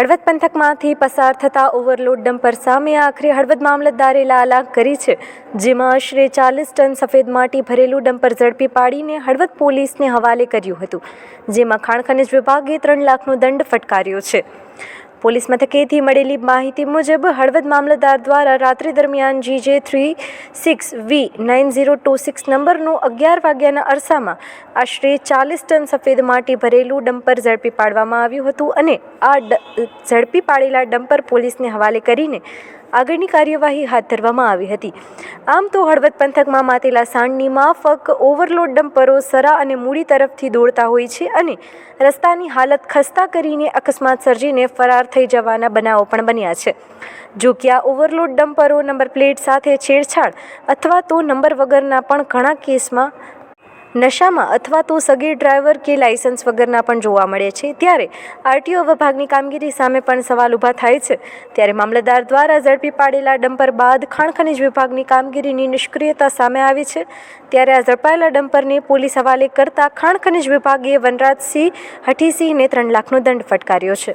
હળવદ પંથકમાંથી પસાર થતા overload dumper સામે આખરે હળવદ મામલતદારે લાલાક કરી છે, જેમાં આશરે ચાલીસ ટન સફેદ માટી ભરેલું ડમ્પર ઝડપી પાડીને હળવદ પોલીસને હવાલે કર્યું હતું, જેમાં ખાણ ખનિજ વિભાગે ત્રણ લાખનો દંડ ફટકાર્યો છે. પોલીસ મથકેથી મળેલી માહિતી મુજબ, હળવદ મામલતદાર દ્વારા રાત્રિ દરમિયાન GJ three six V nine zero two six નંબરનું અગિયાર વાગ્યાના અરસામાં આશરે ચાલીસ ટન સફેદ માટી ભરેલું ડમ્પર ઝડપી પાડવામાં આવ્યું હતું અને આ ઝડપી પાડેલા ડમ્પર પોલીસને હવાલે કરીને આગળની કાર્યવાહી હાથ ધરવામાં આવી હતી. આમ તો હળવદ પંથકમાં માતેલા સાંડની માફક, ઓવરલોડ ડમ્પરો સરા અને મૂડી તરફથી દોડતા હોય છે અને રસ્તાની હાલત ખસ્તા કરીને અકસ્માત સર્જીને ફરાર થઈ જવાના બનાવો પણ બન્યા છે. જો કે આ ઓવરલોડ ડમ્પરો નંબર પ્લેટ સાથે છેડછાડ અથવા તો નંબર વગરના પણ ઘણા કેસમાં નશામાં અથવા તો સગીર ડ્રાઈવર કે લાયસન્સ વગરના પણ જોવા મળે છે. ત્યારે આરટીઓ વિભાગની કામગીરી સામે પણ સવાલ ઊભા થાય છે. ત્યારે મામલતદાર દ્વારા ઝડપી પાડેલા ડમ્પર બાદ ખાણ ખનિજ વિભાગની કામગીરીની નિષ્ક્રિયતા સામે આવી છે. ત્યારે આ ઝડપાયેલા ડમ્પરને પોલીસ હવાલે કરતા ખાણ ખનિજ વિભાગે વનરાજસિંહ હઠીસિંહને ત્રણ લાખનો દંડ ફટકાર્યો છે.